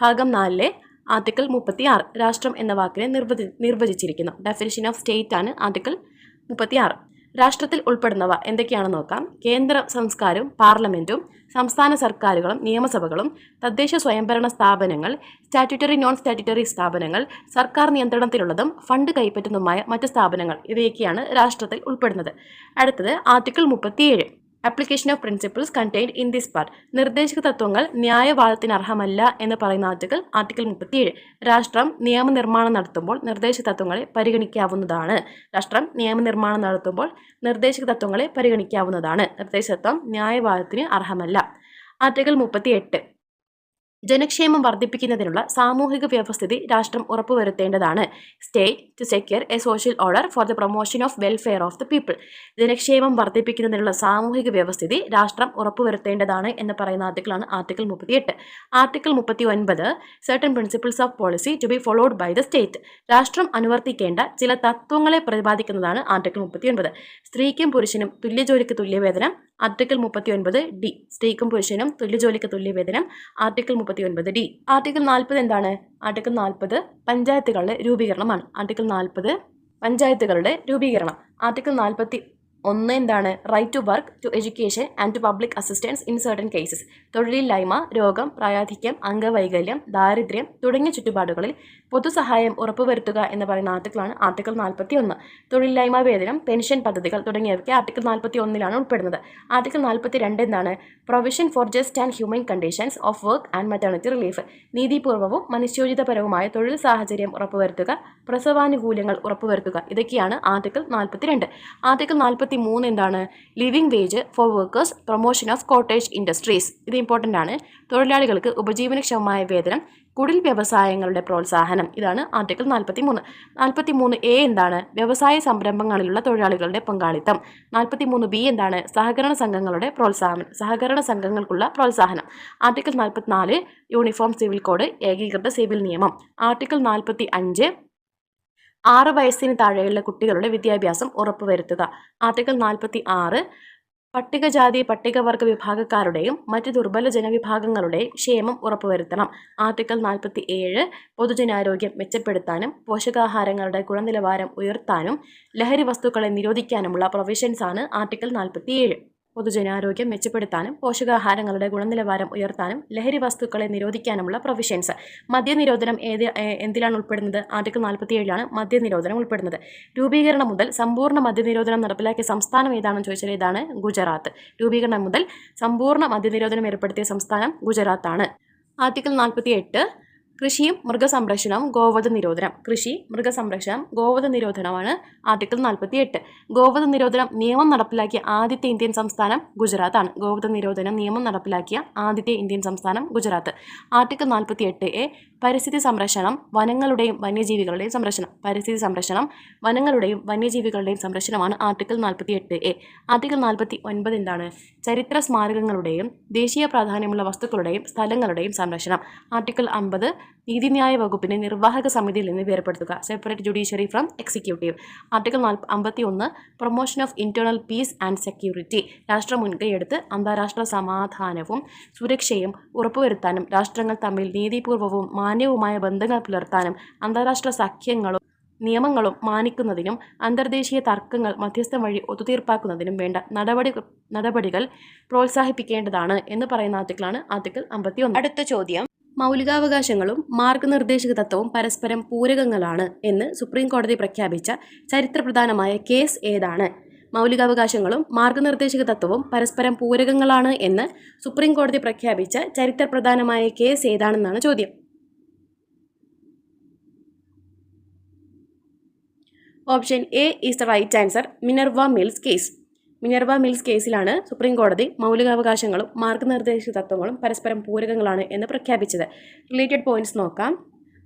ഭാഗം നാലിലെ ആർട്ടിക്കിൾ മുപ്പത്തി ആറ് രാഷ്ട്രം എന്ന വാക്കിനെ നിർവചി നിർവചിച്ചിരിക്കുന്നു. ഡെഫിനിഷൻ ഓഫ് സ്റ്റേറ്റ് ആണ് ആർട്ടിക്കിൾ മുപ്പത്തി ആറ് രാഷ്ട്രത്തിൽ ഉൾപ്പെടുന്നവ എന്തൊക്കെയാണെന്ന് നോക്കാം. കേന്ദ്ര സംസ്കാരവും പാർലമെന്റും സംസ്ഥാന സർക്കാരുകളും നിയമസഭകളും തദ്ദേശ സ്വയംഭരണ സ്ഥാപനങ്ങൾ സ്റ്റാറ്റ്യൂട്ടറി നോൺ സ്റ്റാറ്റ്യൂട്ടറി സ്ഥാപനങ്ങൾ സർക്കാർ നിയന്ത്രണത്തിലുള്ളതും ഫണ്ട് കൈപ്പറ്റുന്നതുമായ മറ്റ് സ്ഥാപനങ്ങൾ ഇവയൊക്കെയാണ് രാഷ്ട്രത്തിൽ ഉൾപ്പെടുന്നത്. അടുത്തത് ആർട്ടിക്കിൾ മുപ്പത്തിയേഴ്. Application of principles contained in this part നിർദ്ദേശക തത്വങ്ങൾ ന്യായവാദത്തിന് അർഹമല്ല എന്ന് പറയുന്ന ആർട്ടിക്കിൾ ആർട്ടിക്കിൾ മുപ്പത്തിയേഴ്. രാഷ്ട്രം നിയമനിർമ്മാണം നടത്തുമ്പോൾ നിർദ്ദേശക തത്വങ്ങളെ പരിഗണിക്കാവുന്നതാണ്. രാഷ്ട്രം നിയമനിർമ്മാണം നടത്തുമ്പോൾ നിർദ്ദേശക തത്വങ്ങളെ പരിഗണിക്കാവുന്നതാണ്. നിർദ്ദേശതത്വം ന്യായവാദത്തിന് അർഹമല്ല. ആർട്ടിക്കിൾ മുപ്പത്തിയെട്ട്. ജനക്ഷേമം വർദ്ധിപ്പിക്കുന്നതിനുള്ള സാമൂഹിക വ്യവസ്ഥിതി രാഷ്ട്രം ഉറപ്പുവരുത്തേണ്ടതാണ്. State to secure a social order for the promotion of welfare of the people ജനക്ഷേമം വർദ്ധിപ്പിക്കുന്നതിനുള്ള സാമൂഹിക വ്യവസ്ഥിതി രാഷ്ട്രം ഉറപ്പുവരുത്തേണ്ടതാണ് എന്ന് പറയുന്ന ആർട്ടിക്കിളാണ് ആർട്ടിക്കിൾ മുപ്പത്തിയെട്ട്. ആർട്ടിക്കിൾ മുപ്പത്തി ഒൻപത് certain principles of policy to be followed by the state രാഷ്ട്രം അനുവർത്തിക്കേണ്ട ചില തത്വങ്ങളെ പ്രതിപാദിക്കുന്നതാണ് ആർട്ടിക്കിൾ മുപ്പത്തി ഒൻപത് സ്ത്രീക്കും പുരുഷനും തുല്യജോലിക്ക് തുല്യവേതനം ആർട്ടിക്കിൾ മുപ്പത്തി ഒൻപത് ഡി സ്ത്രീക്കും പുരുഷനും തുല്യജോലിക്ക് തുല്യവേതനം ആർട്ടിക്കിൾ മുപ്പത്തി ഒൻപത് ഡി. ആർട്ടിക്കിൾ നാൽപ്പത് എന്താണ്? ആർട്ടിക്കിൾ നാൽപ്പത് പഞ്ചായത്തുകളുടെ രൂപീകരണമാണ്. ആർട്ടിക്കിൾ നാൽപ്പത് പഞ്ചായത്തുകളുടെ രൂപീകരണം. ആർട്ടിക്കിൾ നാൽപ്പത്തി ഒന്ന് എന്താണ്? Right to work to education and to public assistance in certain cases തൊഴിലില്ലായ്മ രോഗം പ്രായാധിക്യം അംഗവൈകല്യം ദാരിദ്ര്യം തുടങ്ങിയ ചുറ്റുപാടുകളിൽ പൊതുസഹായം ഉറപ്പുവരുത്തുക എന്ന് പറയുന്ന ആർട്ടിക്കിളാണ് ആർട്ടിക്കിൾ നാൽപ്പത്തി ഒന്ന് തൊഴിലില്ലായ്മ വേതനം പെൻഷൻ പദ്ധതികൾ തുടങ്ങിയവയ്ക്ക് ആർട്ടിക്കിൾ നാൽപ്പത്തി ഒന്നിലാണ് ഉൾപ്പെടുന്നത്. ആർട്ടിക്കിൾ നാൽപ്പത്തി രണ്ട് എന്താണ്? Provision for just and human conditions of work and maternity relief നീതിപൂർവവും മനുഷ്യോചിതപരവുമായ തൊഴിൽ സാഹചര്യം ഉറപ്പുവരുത്തുക പ്രസവാനുകൂല്യങ്ങൾ ഉറപ്പുവരുത്തുക. ഇതൊക്കെയാണ് ആർട്ടിക്കിൾ നാൽപ്പത്തി രണ്ട് ആർട്ടിക്കിൾ നാൽപ്പത്തി മൂന്ന് എന്താണ് living wage for workers promotion of cottage industries ഇത് ഇമ്പോർട്ടന്റ് ആണ്. തൊഴിലാളികൾക്ക് ഉപജീവനക്ഷമമായ വേതനം കുടിൽ വ്യവസായങ്ങളുടെ പ്രോത്സാഹനം. ഇതാണ് ആർട്ടിക്കിൾ നാൽപ്പത്തി മൂന്ന് നാൽപ്പത്തി മൂന്ന് എ എന്താണ്? വ്യവസായ സംരംഭങ്ങളിലുള്ള തൊഴിലാളികളുടെ പങ്കാളിത്തം. നാൽപ്പത്തി മൂന്ന് ബി എന്താണ്? സഹകരണ സംഘങ്ങളുടെ പ്രോത്സാഹനം സഹകരണ സംഘങ്ങൾക്കുള്ള പ്രോത്സാഹനം. ആർട്ടിക്കിൾ നാൽപ്പത്തിനാല് യൂണിഫോം സിവിൽ കോഡ് ഏകീകൃത സിവിൽ നിയമം. ആർട്ടിക്കിൾ നാൽപ്പത്തി അഞ്ച് ആറ് വയസ്സിന് താഴെയുള്ള കുട്ടികളുടെ വിദ്യാഭ്യാസം ഉറപ്പുവരുത്തുക. ആർട്ടിക്കിൾ നാൽപ്പത്തി ആറ് പട്ടികജാതി പട്ടികവർഗ വിഭാഗക്കാരുടെയും മറ്റ് ദുർബല ജനവിഭാഗങ്ങളുടെയും ക്ഷേമം ഉറപ്പുവരുത്തണം. ആർട്ടിക്കിൾ നാൽപ്പത്തി ഏഴ് പൊതുജനാരോഗ്യം മെച്ചപ്പെടുത്താനും പോഷകാഹാരങ്ങളുടെ ഗുണനിലവാരം ഉയർത്താനും ലഹരി വസ്തുക്കളെ നിരോധിക്കാനുമുള്ള പ്രൊവിഷൻസാണ് ആർട്ടിക്കിൾ നാൽപ്പത്തി ഏഴ് പൊതുജനാരോഗ്യം മെച്ചപ്പെടുത്താനും പോഷകാഹാരങ്ങളുടെ ഗുണനിലവാരം ഉയർത്താനും ലഹരി വസ്തുക്കളെ നിരോധിക്കാനുമുള്ള പ്രൊവിഷൻസ്. മദ്യനിരോധനം ഏത് എന്തിലാണ് ഉൾപ്പെടുന്നത്? ആർട്ടിക്കിൾ നാൽപ്പത്തി ഏഴിലാണ് മദ്യനിരോധനം ഉൾപ്പെടുന്നത്. രൂപീകരണം മുതൽ സമ്പൂർണ മദ്യനിരോധനം നടപ്പിലാക്കിയ സംസ്ഥാനം ഏതാണെന്ന് ചോദിച്ചാൽ ഇതാണ് ഗുജറാത്ത്. രൂപീകരണം മുതൽ സമ്പൂർണ മദ്യനിരോധനം ഏർപ്പെടുത്തിയ സംസ്ഥാനം ഗുജറാത്താണ്. ആർട്ടിക്കിൾ നാൽപ്പത്തി എട്ട് കൃഷിയും മൃഗസംരക്ഷണവും ഗോവധ നിരോധനം. കൃഷി മൃഗസംരക്ഷണം ഗോവധ നിരോധനമാണ് ആർട്ടിക്കിൾ നാൽപ്പത്തി എട്ട് ഗോവധ നിരോധനം നിയമം നടപ്പിലാക്കിയ ആദ്യത്തെ ഇന്ത്യൻ സംസ്ഥാനം ഗുജറാത്താണ്. ഗോവധ നിരോധനം നിയമം നടപ്പിലാക്കിയ ആദ്യത്തെ ഇന്ത്യൻ സംസ്ഥാനം ഗുജറാത്ത്. ആർട്ടിക്കിൾ നാൽപ്പത്തി എട്ട് എ പരിസ്ഥിതി സംരക്ഷണം വനങ്ങളുടെയും വന്യജീവികളുടെയും സംരക്ഷണം. പരിസ്ഥിതി സംരക്ഷണം വനങ്ങളുടെയും വന്യജീവികളുടെയും സംരക്ഷണമാണ് ആർട്ടിക്കിൾ നാൽപ്പത്തി എട്ട് എ. ആർട്ടിക്കിൾ നാൽപ്പത്തി ഒൻപത് എന്താണ്? ചരിത്ര സ്മാരകങ്ങളുടെയും ദേശീയ പ്രാധാന്യമുള്ള വസ്തുക്കളുടെയും സ്ഥലങ്ങളുടെയും സംരക്ഷണം. ആർട്ടിക്കിൾ അമ്പത് നീതിന്യായ വകുപ്പിനെ നിർവാഹക സമിതിയിൽ നിന്ന് വേർപെടുത്തുക. Separate judiciary from executive article അമ്പത്തി ഒന്ന് promotion of internal peace and security രാഷ്ട്രം മുൻകൈയെടുത്ത് അന്താരാഷ്ട്ര സമാധാനവും സുരക്ഷയും ഉറപ്പുവരുത്താനും രാഷ്ട്രങ്ങൾ തമ്മിൽ നീതിപൂർവവും മാന്യവുമായ ബന്ധങ്ങൾ പുലർത്താനും അന്താരാഷ്ട്ര സഖ്യങ്ങളും നിയമങ്ങളും മാനിക്കുന്നതിനും അന്തർദേശീയ തർക്കങ്ങൾ മധ്യസ്ഥം വഴി ഒത്തുതീർപ്പാക്കുന്നതിനും വേണ്ട നടപടി നടപടികൾ പ്രോത്സാഹിപ്പിക്കേണ്ടതാണ് എന്ന് പറയുന്ന ആർട്ടിക്കിളാണ് ആർട്ടിക്കിൾ അമ്പത്തി ഒന്ന് അടുത്ത ചോദ്യം. മൗലികാവകാശങ്ങളും മാർഗനിർദ്ദേശക തത്വവും പരസ്പരം പൂരകങ്ങളാണ് എന്ന് സുപ്രീം കോടതി പ്രഖ്യാപിച്ച ചരിത്രപ്രധാനമായ കേസ് ഏതാണ്? മൗലികാവകാശങ്ങളും മാർഗനിർദ്ദേശക തത്വവും പരസ്പരം പൂരകങ്ങളാണ് എന്ന് സുപ്രീം കോടതി പ്രഖ്യാപിച്ച ചരിത്രപ്രധാനമായ കേസ് ഏതാണെന്നാണ് ചോദ്യം. Option A is the right answer. Minerva Mills case. Minerva Mills കേസിലാണ് സുപ്രീം കോടതി മൗലികാവകാശങ്ങളും മാർഗനിർദ്ദേശ തത്വങ്ങളും പരസ്പരം പൂരകങ്ങളാണ് എന്ന് പ്രഖ്യാപിച്ചത്. റിലേറ്റഡ് പോയിന്റ്സ് നോക്കാം.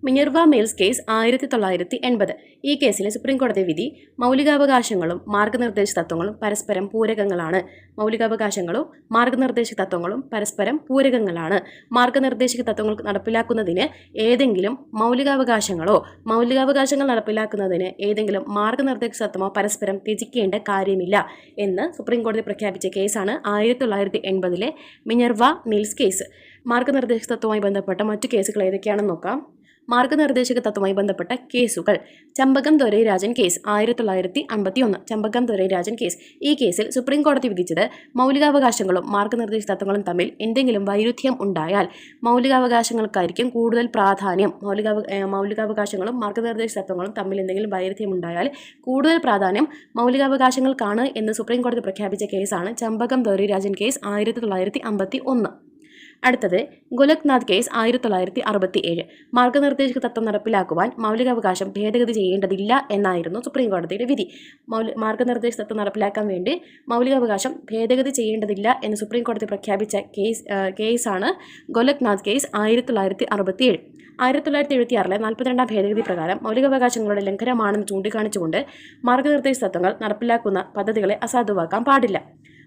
മിനർവ മിൽസ് കേസ് ആയിരത്തി തൊള്ളായിരത്തി എൺപത് ഈ കേസിലെ സുപ്രീംകോടതി വിധി മൗലികാവകാശങ്ങളും മാർഗനിർദ്ദേശ തത്വങ്ങളും പരസ്പരം പൂരകങ്ങളാണ്. മൗലികാവകാശങ്ങളും മാർഗനിർദ്ദേശ തത്വങ്ങളും പരസ്പരം പൂരകങ്ങളാണ്. മാർഗനിർദ്ദേശക തത്വങ്ങൾ നടപ്പിലാക്കുന്നതിന് ഏതെങ്കിലും മൗലികാവകാശങ്ങളോ മൗലികാവകാശങ്ങൾ നടപ്പിലാക്കുന്നതിന് ഏതെങ്കിലും മാർഗനിർദ്ദേശ തത്വമോ പരസ്പരം ത്യജിക്കേണ്ട കാര്യമില്ല എന്ന് സുപ്രീംകോടതി പ്രഖ്യാപിച്ച കേസാണ് ആയിരത്തി തൊള്ളായിരത്തി എൺപതിലെ മിനർവ മിൽസ് കേസ്. മാർഗനിർദ്ദേശ തത്വവുമായി ബന്ധപ്പെട്ട മറ്റു കേസുകൾ ഏതൊക്കെയാണെന്ന് നോക്കാം. മാർഗനിർദ്ദേശക തത്വമായി ബന്ധപ്പെട്ട കേസുകൾ. ചമ്പകം ദൊരൈരാജൻ കേസ് ആയിരത്തി തൊള്ളായിരത്തി അമ്പത്തി ഒന്ന് ചമ്പകം ദൊരൈരാജൻ കേസ്. ഈ കേസിൽ സുപ്രീം കോടതി വിധിച്ചത് മൗലികാവകാശങ്ങളും മാർഗനിർദ്ദേശ തത്വങ്ങളും തമ്മിൽ എന്തെങ്കിലും വൈരുദ്ധ്യം ഉണ്ടായാൽ മൗലികാവകാശങ്ങൾക്കായിരിക്കും കൂടുതൽ പ്രാധാന്യം. മൗലികാവ മൗലികാവകാശങ്ങളും മാർഗനിർദ്ദേശ തത്വങ്ങളും തമ്മിൽ എന്തെങ്കിലും വൈരുദ്ധ്യം ഉണ്ടായാൽ കൂടുതൽ പ്രാധാന്യം മൗലികാവകാശങ്ങൾക്കാണ് എന്ന് സുപ്രീം കോടതി പ്രഖ്യാപിച്ച കേസാണ് ചമ്പകം ദൊരൈരാജൻ കേസ് ആയിരത്തി തൊള്ളായിരത്തി അമ്പത്തി ഒന്ന് അടുത്തത് ഗോലക്നാഥ് കേസ് ആയിരത്തി തൊള്ളായിരത്തി അറുപത്തി ഏഴ് മാർഗനിർദ്ദേശക തത്വം നടപ്പിലാക്കുവാൻ മൗലികാവകാശം ഭേദഗതി ചെയ്യേണ്ടതില്ല എന്നായിരുന്നു സുപ്രീം കോടതിയുടെ വിധി. മൗലി മാർഗനിർദ്ദേശ തത്വം നടപ്പിലാക്കാൻ വേണ്ടി മൗലികാവകാശം ഭേദഗതി ചെയ്യേണ്ടതില്ല എന്ന് സുപ്രീം കോടതി പ്രഖ്യാപിച്ച കേസ് കേസാണ് ഗോലക്നാഥ് കേസ് ആയിരത്തി തൊള്ളായിരത്തി അറുപത്തി ഏഴ് ആയിരത്തി തൊള്ളായിരത്തി എഴുപത്തി ആറിലെ നാൽപ്പത്തിരണ്ടാം ഭേദഗതി പ്രകാരം മൗലികാവകാശങ്ങളുടെ ലംഘനമാണെന്ന് ചൂണ്ടിക്കാണിച്ചുകൊണ്ട് മാർഗനിർദ്ദേശ തത്വങ്ങൾ നടപ്പിലാക്കുന്ന പദ്ധതികളെ അസാധുവാക്കാൻ പാടില്ല.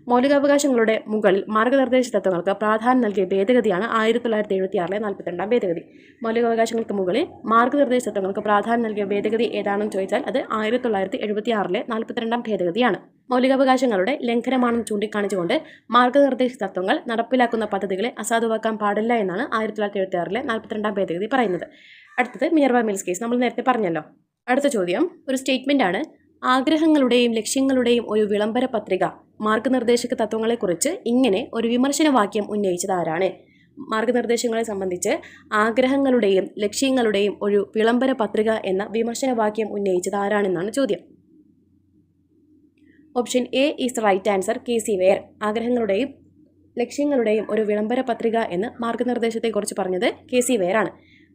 മൗലികാവകാശങ്ങളുടെ മുകളിൽ മാർഗനിർദ്ദേശ തത്വങ്ങൾക്ക് പ്രാധാന്യം നൽകിയ ഭേദഗതിയാണ് ആയിരത്തി തൊള്ളായിരത്തി എഴുപത്തി ആറിലെ നാൽപ്പത്തിരണ്ടാം ഭേദഗതി. മൗലികാവകാശങ്ങൾക്ക് മുകളിൽ മാർഗനിർദ്ദേശ തത്വങ്ങൾക്ക് പ്രാധാന്യം നൽകിയ ഭേദഗതി ഏതാണെന്ന് ചോദിച്ചാൽ അത് ആയിരത്തി തൊള്ളായിരത്തി എഴുപത്തി ആറിലെ നാൽപ്പത്തിരണ്ടാം ഭേദഗതിയാണ്. മൗലികാവകാശങ്ങളുടെ ലംഘനമാണെന്ന് ചൂണ്ടിക്കാണിച്ചുകൊണ്ട് മാർഗനിർദ്ദേശ തത്വങ്ങൾ നടപ്പിലാക്കുന്ന പദ്ധതികളെ അസാധുവാക്കാൻ പാടില്ല എന്നാണ് ആയിരത്തി തൊള്ളായിരത്തി എഴുപത്തി ആറിലെ നാൽപ്പത്തിരണ്ടാം ഭേദഗതി പറയുന്നത്. അടുത്തത് മിയർവ മിൽസ് കേസ് നമ്മൾ നേരത്തെ പറഞ്ഞല്ലോ. അടുത്ത ചോദ്യം. ഒരു സ്റ്റേറ്റ്മെന്റ് ആണ് ആഗ്രഹങ്ങളുടെയും ലക്ഷ്യങ്ങളുടെയും ഒരു വിളംബര പത്രിക. മാർഗനിർദ്ദേശക തത്വങ്ങളെക്കുറിച്ച് ഇങ്ങനെ ഒരു വിമർശന വാക്യം ഉന്നയിച്ചത് ആരാണ്? മാർഗനിർദ്ദേശങ്ങളെ സംബന്ധിച്ച് ആഗ്രഹങ്ങളുടെയും ലക്ഷ്യങ്ങളുടെയും ഒരു വിളംബര പത്രിക എന്ന വിമർശന വാക്യം ഉന്നയിച്ചത് ആരാണെന്നാണ് ചോദ്യം. Option A is right answer K C Wheare ആഗ്രഹങ്ങളുടെയും ലക്ഷ്യങ്ങളുടെയും ഒരു വിളംബര പത്രിക എന്ന് മാർഗനിർദ്ദേശത്തെക്കുറിച്ച് പറഞ്ഞത് കെ സി വെയർ ആണ്.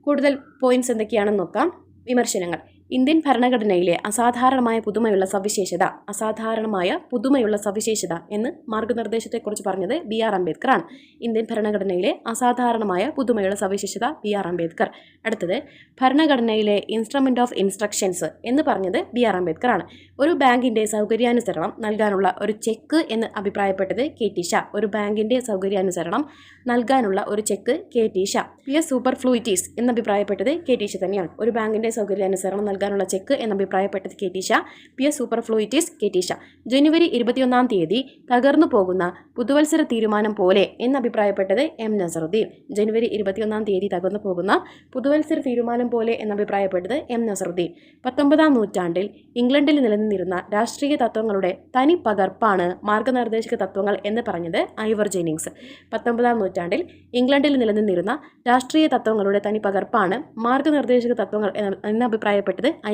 കൂടുതൽ പോയിന്റ്സ് എന്തൊക്കെയാണെന്ന് നോക്കാം. വിമർശനങ്ങൾ. ഇന്ത്യൻ ഭരണഘടനയിലെ അസാധാരണമായ പുതുമയുള്ള സവിശേഷത അസാധാരണമായ പുതുമയുള്ള സവിശേഷത എന്ന് മാർഗനിർദ്ദേശത്തെക്കുറിച്ച് പറഞ്ഞത് ബി ആർ അംബേദ്കർ ആണ് ഇന്ത്യൻ ഭരണഘടനയിലെ അസാധാരണമായ പുതുമയുള്ള സവിശേഷത ബി ആർ അംബേദ്കർ. അടുത്തത് ഭരണഘടനയിലെ ഇൻസ്ട്രുമെന്റ് ഓഫ് ഇൻസ്ട്രക്ഷൻസ് എന്ന് പറഞ്ഞത് ബി ആർ അംബേദ്കർ ആണ് ഒരു ബാങ്കിന്റെ സൗകര്യാനുസരണം നൽകാനുള്ള ഒരു ചെക്ക് എന്ന് അഭിപ്രായപ്പെട്ടത് കെ ടി ഷാ. ഒരു ബാങ്കിന്റെ സൗകര്യാനുസരണം നൽകാനുള്ള ഒരു cheque K T Shah. P S super fluities എന്ന് അഭിപ്രായപ്പെട്ടത് കെ ടി ഷാ തന്നെയാണ്. ഒരു ബാങ്കിന്റെ സൗകര്യാനുസരണം നൽകാനുള്ള ചെക്ക് എന്ന് അഭിപ്രായപ്പെട്ടത് K T Shah. P S super fluities K T Shah. ജനുവരി ഇരുപത്തിയൊന്നാം തീയതി തകർന്നു പോകുന്ന പുതുവത്സര തീരുമാനം പോലെ എന്നഭിപ്രായപ്പെട്ടത് എം നസറുദ്ദീൻ. ജനുവരി ഇരുപത്തിയൊന്നാം തീയതി തകർന്നു പോകുന്ന പുതുവത്സര തീരുമാനം പോലെ എന്നഭിപ്രായപ്പെട്ടത് എം നസറുദ്ദീൻ. പത്തൊമ്പതാം നൂറ്റാണ്ടിൽ ഇംഗ്ലണ്ടിൽ നിലനിന്നിരുന്ന രാഷ്ട്രീയ തത്വങ്ങളുടെ തനി പകർപ്പാണ് മാർഗനിർദ്ദേശക തത്വങ്ങൾ എന്ന് പറഞ്ഞത് ഐവർ ജെനിങ്സ് പത്തൊമ്പതാം നൂറ്റാണ്ടിൽ ഇംഗ്ലണ്ടിൽ നിലനിന്നിരുന്ന രാഷ്ട്രീയ തത്വങ്ങളുടെ തനി പകർപ്പാണ് മാർഗനിർദ്ദേശക തത്വങ്ങൾ എന്ന്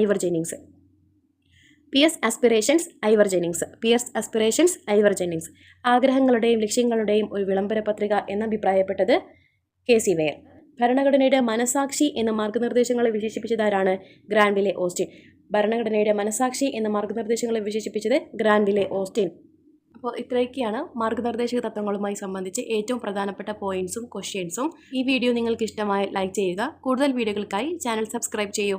Ivor Jennings P S aspirations Ivor Jennings P S aspirations Ivor Jennings ആഗ്രഹങ്ങളുടെയും ലക്ഷ്യങ്ങളുടെയും ഒരു വിളംബര പത്രിക എന്നഭിപ്രായപ്പെട്ടത് കെ സി വെയർ ഭരണഘടനയുടെ മനസാക്ഷി എന്ന മാർഗനിർദ്ദേശങ്ങളെ വിശേഷിപ്പിച്ചതാരാണ് ഗ്രാൻഡിലെ ഓസ്റ്റിൻ? ഭരണഘടനയുടെ മനസാക്ഷി എന്ന മാർഗനിർദ്ദേശങ്ങളെ വിശേഷിപ്പിച്ചത് ഗ്രാൻഡിലെ ഓസ്റ്റിൻ. അപ്പോൾ ഇത്രയൊക്കെയാണ് മാർഗനിർദ്ദേശക തത്വങ്ങളുമായി സംബന്ധിച്ച് ഏറ്റവും പ്രധാനപ്പെട്ട പോയിന്റ്സും ക്വസ്റ്റ്യൻസും ഈ വീഡിയോ നിങ്ങൾക്ക് ഇഷ്ടമായി ലൈക്ക് ചെയ്യുക. കൂടുതൽ വീഡിയോകൾക്കായി ചാനൽ സബ്സ്ക്രൈബ് ചെയ്യൂ.